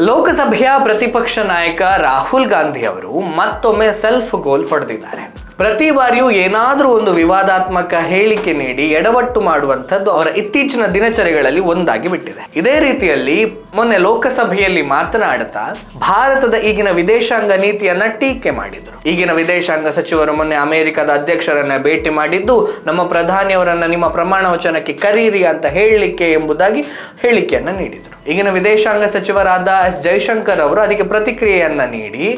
ಲೋಕಸಭೆಯ ಪ್ರತಿಪಕ್ಷ ನಾಯಕ ರಾಹುಲ್ ಗಾಂಧಿ ಅವರು ಮತ್ತೊಮ್ಮೆ ಸೆಲ್ಫ್ ಗೋಲ್ ಹೊಡೆದಿದ್ದಾರೆ ಪ್ರತಿ ಬಾರಿಯೂ ಏನಾದರೂ ಒಂದು ವಿವಾದಾತ್ಮಕ ಹೇಳಿಕೆ ನೀಡಿ ಎಡವಟ್ಟು ಮಾಡುವಂಥದ್ದು ಅವರ ಇತ್ತೀಚಿನ ದಿನಚರಿಗಳಲ್ಲಿ ಒಂದಾಗಿ ಬಿಟ್ಟಿದೆ. ಇದೇ ರೀತಿಯಲ್ಲಿ ಮೊನ್ನೆ ಲೋಕಸಭೆಯಲ್ಲಿ ಮಾತನಾಡುತ್ತಾ ಭಾರತದ ಈಗಿನ ವಿದೇಶಾಂಗ ನೀತಿಯನ್ನ ಟೀಕೆ ಮಾಡಿದರು. ಈಗಿನ ವಿದೇಶಾಂಗ ಸಚಿವರು ಮೊನ್ನೆ ಅಮೆರಿಕದ ಅಧ್ಯಕ್ಷರನ್ನ ಭೇಟಿ ಮಾಡಿದ್ದು, ನಮ್ಮ ಪ್ರಧಾನಿಯವರನ್ನ ನಿಮ್ಮ ಪ್ರಮಾಣ ವಚನಕ್ಕೆ ಕರೀರಿ ಅಂತ ಹೇಳಲಿಕ್ಕೆ ಎಂಬುದಾಗಿ ಹೇಳಿಕೆಯನ್ನ ನೀಡಿದರು. ಈಗಿನ ವಿದೇಶಾಂಗ ಸಚಿವರಾದ ಎಸ್ ಜೈಶಂಕರ್ ಅವರು ಅದಕ್ಕೆ ಪ್ರತಿಕ್ರಿಯೆಯನ್ನ ನೀಡಿ,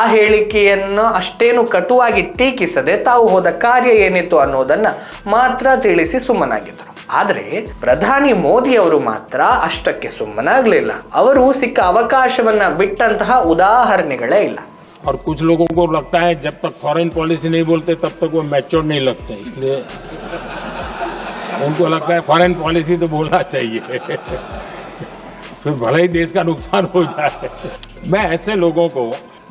ಆ ಹೇಳಿಕೆಯನ್ನು ಅಷ್ಟೇನು ಕಟುವಾಗಿ ಟೀಕಿಸದೆ ತಾವು ಹೋದ ಕಾರ್ಯ ಏನಿತ್ತು ಅನ್ನೋದನ್ನ ಮಾತ್ರ ತಿಳಿಸಿ ಸುಮ್ಮನಾಗಿದ್ದರು ಆದರೆ ಪ್ರಧಾನಿ ಮೋದಿ ಅವರು ಮಾತ್ರ ಅಷ್ಟಕ್ಕೆ ಸುಮ್ಮನಾಗ್ಲಿಲ್ಲ ಅವರು ಸಿಕ್ಕ ಅವಕಾಶವನ್ನ ಬಿಟ್ಟಂತಹ ಉದಾಹರಣೆಗಳೇ ಇಲ್ಲ और कुछ लोगों को लगता है जब तक फॉरेन पॉलिसी नहीं बोलते तब तक वो मैच्योर नहीं लगते इसलिए उनको लगता है फॉरेन पॉलिसी तो बोलना चाहिए फिर भले ही देश का नुकसान हो जाए मैं ऐसे लोगों को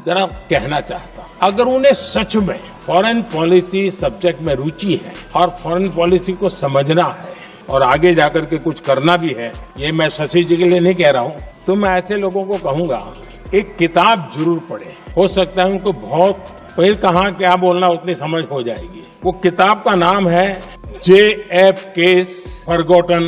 जरा कहना चाहता हूँ। अगर उन्हें सच में फॉरेन पॉलिसी सब्जेक्ट में रुचि है और फॉरेन पॉलिसी को समझना है और आगे जाकर के कुछ करना भी है, ये मैं शशि जी के लिए नहीं कह रहा हूँ। तो मैं ऐसे लोगों को कहूँगा, एक किताब ज़रूर पढ़े। हो सकता है उनको बहुत, फिर कहाँ क्या बोलना उतनी समझ हो जाएगी। वो किताब का नाम है J F case forgotten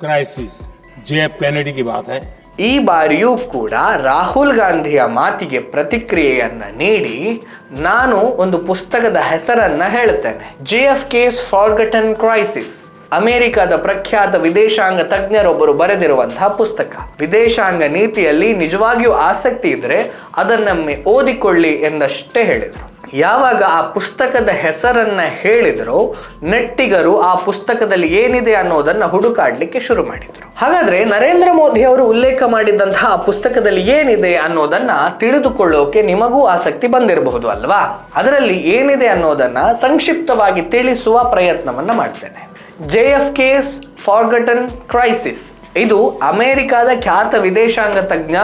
crisis J F Kennedy की बात है। ಈ ಬಾರಿಯೂ ಕೂಡ ರಾಹುಲ್ ಗಾಂಧಿಯ ಮಾತಿಗೆ ಪ್ರತಿಕ್ರಿಯೆಯನ್ನು ನೀಡಿ ನಾನು ಒಂದು ಪುಸ್ತಕದ ಹೆಸರನ್ನ ಹೇಳುತ್ತೇನೆ J F case forgotten crisis ಅಮೆರಿಕದ ಪ್ರಖ್ಯಾತ ವಿದೇಶಾಂಗ ತಜ್ಞರೊಬ್ಬರು ಬರೆದಿರುವಂತಹ ಪುಸ್ತಕ. ವಿದೇಶಾಂಗ ನೀತಿಯಲ್ಲಿ ನಿಜವಾಗಿಯೂ ಆಸಕ್ತಿ ಇದ್ದರೆ ಅದನ್ನೊಮ್ಮೆ ಓದಿಕೊಳ್ಳಿ ಎಂದಷ್ಟೇ ಹೇಳಿದರು. ಯಾವಾಗ ಆ ಪುಸ್ತಕದ ಹೆಸರನ್ನ ಹೇಳಿದ್ರು ನೆಟ್ಟಿಗರು ಆ ಪುಸ್ತಕದಲ್ಲಿ ಏನಿದೆ ಅನ್ನೋದನ್ನ ಹುಡುಕಾಡ್ಲಿಕ್ಕೆ ಶುರು ಮಾಡಿದ್ರು. ಹಾಗಾದ್ರೆ ನರೇಂದ್ರ ಮೋದಿ ಅವರು ಉಲ್ಲೇಖ ಮಾಡಿದಂತಹ ಆ ಪುಸ್ತಕದಲ್ಲಿ ಏನಿದೆ ಅನ್ನೋದನ್ನ ತಿಳಿದುಕೊಳ್ಳೋಕೆ ನಿಮಗೂ ಆಸಕ್ತಿ ಬಂದಿರಬಹುದು ಅಲ್ವಾ? ಅದರಲ್ಲಿ ಏನಿದೆ ಅನ್ನೋದನ್ನ ಸಂಕ್ಷಿಪ್ತವಾಗಿ ತಿಳಿಸುವ ಪ್ರಯತ್ನವನ್ನ ಮಾಡ್ತೇನೆ. J F case forgotten crisis. ಇದು ಅಮೆರಿಕದ ಖ್ಯಾತ ವಿದೇಶಾಂಗ ತಜ್ಞ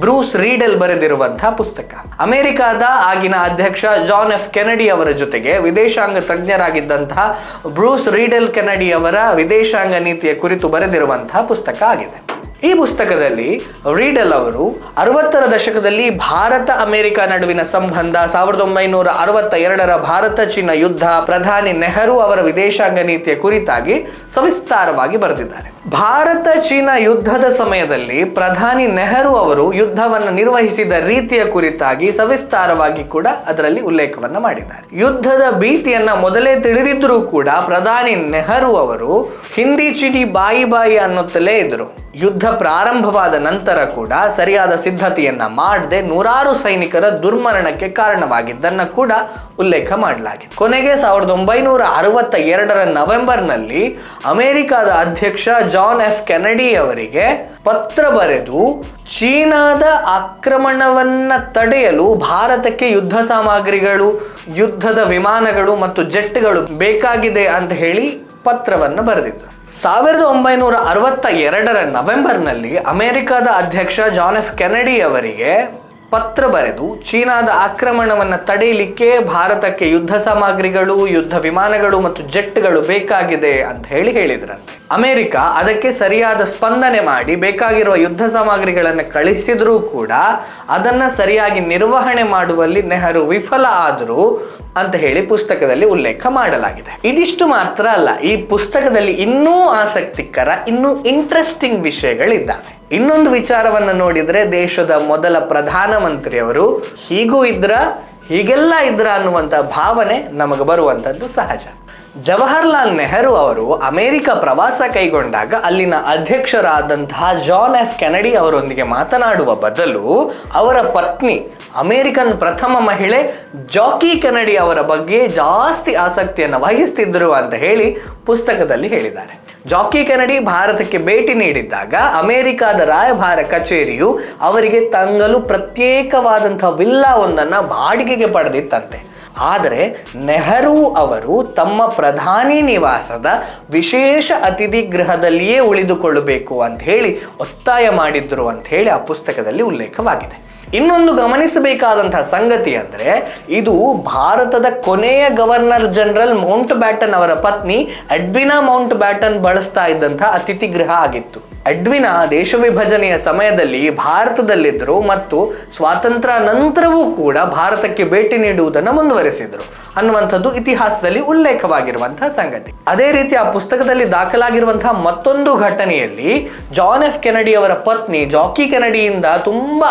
ಬ್ರೂಸ್ ರೀಡೆಲ್ ಬರೆದಿರುವಂತಹ ಪುಸ್ತಕ. ಅಮೆರಿಕದ ಆಗಿನ ಅಧ್ಯಕ್ಷ ಜಾನ್ ಎಫ್ ಕೆನಡಿ ಅವರ ಜೊತೆಗೆ ವಿದೇಶಾಂಗ ತಜ್ಞರಾಗಿದ್ದಂತಹ ಬ್ರೂಸ್ ರೀಡೆಲ್ ಕೆನಡಿ ಅವರ ವಿದೇಶಾಂಗ ನೀತಿಯ ಕುರಿತು ಬರೆದಿರುವಂತಹ ಪುಸ್ತಕ ಆಗಿದೆ. ಈ ಪುಸ್ತಕದಲ್ಲಿ ರೀಡಲ್ ಅವರು ಅರವತ್ತರ ದಶಕದಲ್ಲಿ ಭಾರತ ಅಮೆರಿಕ ನಡುವಿನ ಸಂಬಂಧ, ಸಾವಿರದ ಒಂಬೈನೂರ ಅರವತ್ತ ಎರಡರ ಭಾರತ ಚೀನಾ ಯುದ್ಧ, ಪ್ರಧಾನಿ ನೆಹರು ಅವರ ವಿದೇಶಾಂಗ ನೀತಿಯ ಕುರಿತಾಗಿ ಸವಿಸ್ತಾರವಾಗಿ ಬರೆದಿದ್ದಾರೆ. ಭಾರತ ಚೀನಾ ಯುದ್ಧದ ಸಮಯದಲ್ಲಿ ಪ್ರಧಾನಿ ನೆಹರು ಅವರು ಯುದ್ಧವನ್ನು ನಿರ್ವಹಿಸಿದ ರೀತಿಯ ಕುರಿತಾಗಿ ಸವಿಸ್ತಾರವಾಗಿ ಕೂಡ ಅದರಲ್ಲಿ ಉಲ್ಲೇಖವನ್ನು ಮಾಡಿದ್ದಾರೆ. ಯುದ್ಧದ ಭೀತಿಯನ್ನ ಮೊದಲೇ ತಿಳಿದಿದ್ದರೂ ಕೂಡ ಪ್ರಧಾನಿ ನೆಹರು ಅವರು ಹಿಂದಿ ಚೀಟಿ ಬಾಯಿ ಬಾಯಿ ಅನ್ನುತ್ತಲೇ ಇದ್ರು. ಯುದ್ಧ ಪ್ರಾರಂಭವಾದ ನಂತರ ಕೂಡ ಸರಿಯಾದ ಸಿದ್ಧತೆಯನ್ನ ಮಾಡದೆ ನೂರಾರು ಸೈನಿಕರ ದುರ್ಮರಣಕ್ಕೆ ಕಾರಣವಾಗಿದ್ದನ್ನ ಕೂಡ ಉಲ್ಲೇಖ ಮಾಡಲಾಗಿದೆ. ಕೊನೆಗೆ ಸಾವಿರದ ಒಂಬೈನೂರ ಅರವತ್ತ ಎರಡರ ನವೆಂಬರ್ನಲ್ಲಿ ಅಮೆರಿಕದ ಅಧ್ಯಕ್ಷ ಜಾನ್ ಎಫ್ ಕೆನಡಿ ಅವರಿಗೆ ಪತ್ರ ಬರೆದು ಚೀನಾದ ಆಕ್ರಮಣವನ್ನ ತಡೆಯಲು ಭಾರತಕ್ಕೆ ಯುದ್ಧ ಸಾಮಗ್ರಿಗಳು, ಯುದ್ಧದ ವಿಮಾನಗಳು ಮತ್ತು ಜೆಟ್ಗಳು ಬೇಕಾಗಿದೆ ಅಂತ ಹೇಳಿ ಪತ್ರವನ್ನು ಬರೆದಿದ್ರು. ಸಾವಿರದ ಒಂಬೈನೂರ ಅರವತ್ತ ಎರಡರ ನವೆಂಬರ್ನಲ್ಲಿ ಅಮೆರಿಕದ ಅಧ್ಯಕ್ಷ ಜಾನ್ ಎಫ್ ಕೆನಡಿ ಅವರಿಗೆ ಪತ್ರ ಬರೆದು ಚೀನಾದ ಆಕ್ರಮಣವನ್ನು ತಡೆಯಲಿಕ್ಕೆ ಭಾರತಕ್ಕೆ ಯುದ್ಧ ಸಾಮಗ್ರಿಗಳು, ಯುದ್ಧ ವಿಮಾನಗಳು ಮತ್ತು ಜೆಟ್ಗಳು ಬೇಕಾಗಿದೆ ಅಂತ ಹೇಳಿ ಹೇಳಿದ್ರಂತೆ. ಅಮೆರಿಕ ಅದಕ್ಕೆ ಸರಿಯಾದ ಸ್ಪಂದನೆ ಮಾಡಿ ಬೇಕಾಗಿರುವ ಯುದ್ಧ ಸಾಮಗ್ರಿಗಳನ್ನು ಕಳಿಸಿದರೂ ಕೂಡ ಅದನ್ನ ಸರಿಯಾಗಿ ನಿರ್ವಹಣೆ ಮಾಡುವಲ್ಲಿ ನೆಹರು ವಿಫಲ ಆದರೂ ಅಂತ ಹೇಳಿ ಪುಸ್ತಕದಲ್ಲಿ ಉಲ್ಲೇಖ ಮಾಡಲಾಗಿದೆ. ಇದಿಷ್ಟು ಮಾತ್ರ ಅಲ್ಲ, ಈ ಪುಸ್ತಕದಲ್ಲಿ ಇನ್ನೂ ಆಸಕ್ತಿಕರ, ಇನ್ನೂ ಇಂಟ್ರೆಸ್ಟಿಂಗ್ ವಿಷಯಗಳಿದ್ದಾವೆ. ಇನ್ನೊಂದು ವಿಚಾರವನ್ನು ನೋಡಿದ್ರೆ ದೇಶದ ಮೊದಲ ಪ್ರಧಾನಮಂತ್ರಿಯವರು ಹೀಗೂ ಇದ್ರ, ಹೀಗೆಲ್ಲ ಇದ್ರ ಅನ್ನುವಂಥ ಭಾವನೆ ನಮಗೆ ಬರುವಂಥದ್ದು ಸಹಜ. ಜವಾಹರ್ಲಾಲ್ ನೆಹರು ಅವರು ಅಮೆರಿಕ ಪ್ರವಾಸ ಕೈಗೊಂಡಾಗ ಅಲ್ಲಿನ ಅಧ್ಯಕ್ಷರಾದಂತಹ ಜಾನ್ ಎಫ್ ಕೆನಡಿ ಅವರೊಂದಿಗೆ ಮಾತನಾಡುವ ಬದಲು ಅವರ ಪತ್ನಿ, ಅಮೆರಿಕನ್ ಪ್ರಥಮ ಮಹಿಳೆ ಜಾಕಿ ಕೆನಡಿ ಅವರ ಬಗ್ಗೆ ಜಾಸ್ತಿ ಆಸಕ್ತಿಯನ್ನು ವಹಿಸ್ತಿದ್ರು ಅಂತ ಹೇಳಿ ಪುಸ್ತಕದಲ್ಲಿ ಹೇಳಿದ್ದಾರೆ. ಜಾಕಿ ಕೆನಡಿ ಭಾರತಕ್ಕೆ ಭೇಟಿ ನೀಡಿದ್ದಾಗ ಅಮೆರಿಕದ ರಾಯಭಾರ ಕಚೇರಿಯು ಅವರಿಗೆ ತಂಗಲು ಪ್ರತ್ಯೇಕವಾದಂಥ ವಿಲ್ಲಾ ಒಂದನ್ನು ಬಾಡಿಗೆಗೆ ಪಡೆದಿತ್ತಂತೆ. ಆದರೆ ನೆಹರು ಅವರು ತಮ್ಮ ಪ್ರಧಾನಿ ನಿವಾಸದ ವಿಶೇಷ ಅತಿಥಿ ಗೃಹದಲ್ಲಿಯೇ ಉಳಿದುಕೊಳ್ಳಬೇಕು ಅಂತ ಹೇಳಿ ಒತ್ತಾಯ ಮಾಡಿದ್ರು ಅಂತ ಹೇಳಿ ಆ ಪುಸ್ತಕದಲ್ಲಿ ಉಲ್ಲೇಖವಾಗಿದೆ. ಇನ್ನೊಂದು ಗಮನಿಸಬೇಕಾದಂತಹ ಸಂಗತಿ ಅಂದ್ರೆ ಇದು ಭಾರತದ ಕೊನೆಯ ಗವರ್ನರ್ ಜನರಲ್ ಮೌಂಟ್ ಬ್ಯಾಟನ್ ಅವರ ಪತ್ನಿ ಅಡ್ವಿನಾ ಮೌಂಟ್ ಬ್ಯಾಟನ್ ಬಳಸ್ತಾ ಇದ್ದಂತಹ ಅತಿಥಿ ಗೃಹ ಆಗಿತ್ತು. ಅಡ್ವಿನಾ ದೇಶ ವಿಭಜನೆಯ ಸಮಯದಲ್ಲಿ ಭಾರತದಲ್ಲಿದ್ದರು ಮತ್ತು ಸ್ವಾತಂತ್ರ್ಯ ನಂತರವೂ ಕೂಡ ಭಾರತಕ್ಕೆ ಭೇಟಿ ನೀಡುವುದನ್ನು ಮುಂದುವರೆಸಿದ್ರು. ಅನ್ನುವಂಥದ್ದು ಇತಿಹಾಸದಲ್ಲಿ ಉಲ್ಲೇಖವಾಗಿರುವಂತಹ ಸಂಗತಿ. ಅದೇ ರೀತಿ ಆ ಪುಸ್ತಕದಲ್ಲಿ ದಾಖಲಾಗಿರುವಂತಹ ಮತ್ತೊಂದು ಘಟನೆಯಲ್ಲಿ ಜಾನ್ ಎಫ್ ಕೆನಡಿ ಅವರ ಪತ್ನಿ ಜಾಕಿ ಕೆನಡಿಯಿಂದ ತುಂಬಾ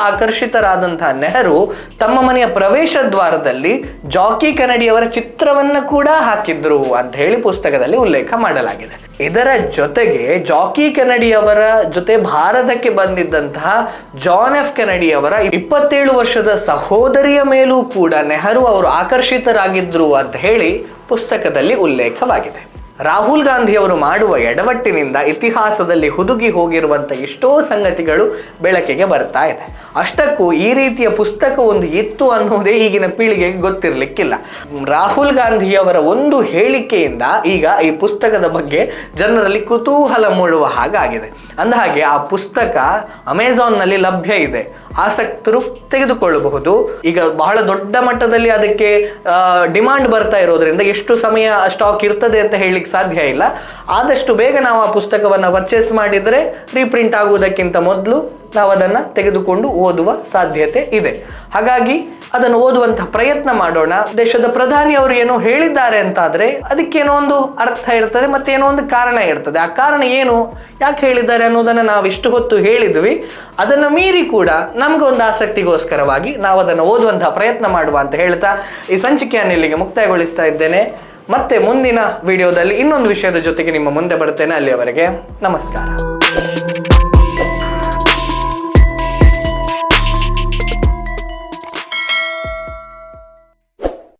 ಆಕರ್ಷಿತರಾದಂತಹ ನೆಹರು ತಮ್ಮ ಮನೆಯ ಪ್ರವೇಶ ದ್ವಾರದಲ್ಲಿ ಜಾಕಿ ಕನ್ನಡಿಯವರ ಚಿತ್ರವನ್ನು ಕೂಡ ಹಾಕಿದ್ರು ಅಂತ ಹೇಳಿ ಪುಸ್ತಕದಲ್ಲಿ ಉಲ್ಲೇಖ ಮಾಡಲಾಗಿದೆ. ಇದರ ಜೊತೆಗೆ ಜಾಕಿ ಕೆನಡಿಯವರ ಜೊತೆ ಭಾರತಕ್ಕೆ ಬಂದಿದ್ದಂತಹ ಜಾನ್ ಎಫ್ ಕೆನಡಿಯವರ ಇಪ್ಪತ್ತೇಳು ವರ್ಷದ ಸಹೋದರಿಯ ಮೇಲೂ ಕೂಡ ನೆಹರು ಅವರು ಆಕರ್ಷಿತರಾಗಿದ್ರು ಅಂತ ಹೇಳಿ ಪುಸ್ತಕದಲ್ಲಿ ಉಲ್ಲೇಖವಾಗಿದೆ. ರಾಹುಲ್ ಗಾಂಧಿಯವರು ಮಾಡುವ ಎಡವಟ್ಟಿನಿಂದ ಇತಿಹಾಸದಲ್ಲಿ ಹುದುಗಿ ಹೋಗಿರುವಂಥ ಎಷ್ಟೋ ಸಂಗತಿಗಳು ಬೆಳಕಿಗೆ ಬರ್ತಾ ಇದೆ. ಅಷ್ಟಕ್ಕೂ ಈ ರೀತಿಯ ಪುಸ್ತಕ ಒಂದು ಇತ್ತು ಅನ್ನೋದೇ ಈಗಿನ ಪೀಳಿಗೆಗೆ ಗೊತ್ತಿರಲಿಕ್ಕಿಲ್ಲ. ರಾಹುಲ್ ಗಾಂಧಿಯವರ ಒಂದು ಹೇಳಿಕೆಯಿಂದ ಈಗ ಈ ಪುಸ್ತಕದ ಬಗ್ಗೆ ಜನರಲ್ಲಿ ಕುತೂಹಲ ಮೂಡುವ ಹಾಗಾಗಿದೆ. ಅಂದಹಾಗೆ ಆ ಪುಸ್ತಕ ಅಮೆಝಾನ್ನಲ್ಲಿ ಲಭ್ಯ ಇದೆ. ಆಸಕ್ತರು ತೆಗೆದುಕೊಳ್ಳಬಹುದು. ಈಗ ಬಹಳ ದೊಡ್ಡ ಮಟ್ಟದಲ್ಲಿ ಅದಕ್ಕೆ ಡಿಮಾಂಡ್ ಬರ್ತಾ ಇರೋದ್ರಿಂದ ಎಷ್ಟು ಸಮಯ ಸ್ಟಾಕ್ ಇರ್ತದೆ ಅಂತ ಹೇಳಲಿಕ್ಕೆ ಸಾಧ್ಯ ಇಲ್ಲ. ಆದಷ್ಟು ಬೇಗ ನಾವು ಆ ಪುಸ್ತಕವನ್ನು ಪರ್ಚೇಸ್ ಮಾಡಿದರೆ ರೀಪ್ರಿಂಟ್ ಆಗುವುದಕ್ಕಿಂತ ಮೊದಲು ನಾವು ಅದನ್ನು ತೆಗೆದುಕೊಂಡು ಓದುವ ಸಾಧ್ಯತೆ ಇದೆ. ಹಾಗಾಗಿ ಅದನ್ನು ಓದುವಂತಹ ಪ್ರಯತ್ನ ಮಾಡೋಣ. ದೇಶದ ಪ್ರಧಾನಿ ಅವರು ಏನೋ ಹೇಳಿದ್ದಾರೆ ಅಂತಾದರೆ ಅದಕ್ಕೇನೋ ಒಂದು ಅರ್ಥ ಇರ್ತದೆ ಮತ್ತೆ ಏನೋ ಒಂದು ಕಾರಣ ಇರ್ತದೆ. ಆ ಕಾರಣ ಏನು? ಯಾಕೆ ಹೇಳಿದ್ದಾರೆ ಅನ್ನೋದನ್ನು ನಾವು ಇಷ್ಟು ಹೊತ್ತು ಹೇಳಿದ್ವಿ. ಅದನ್ನು ಮೀರಿ ಕೂಡ ನಮ್ಗೆ ಒಂದು ಆಸಕ್ತಿಗೋಸ್ಕರವಾಗಿ ನಾವು ಅದನ್ನು ಓದುವಂತಹ ಪ್ರಯತ್ನ ಮಾಡುವ ಅಂತ ಹೇಳ್ತಾ ಈ ಸಂಚಿಕೆಯನ್ನು ಇಲ್ಲಿಗೆ ಮುಕ್ತಾಯಗೊಳಿಸ್ತಾ ಇದ್ದೇನೆ. ಮತ್ತೆ ಮುಂದಿನ ವಿಡಿಯೋದಲ್ಲಿ ಇನ್ನೊಂದು ವಿಷಯದ ಜೊತೆಗೆ ನಿಮ್ಮ ಮುಂದೆ ಬರ್ತೇನೆ ಅಲ್ಲಿಯವರೆಗೆ ನಮಸ್ಕಾರ.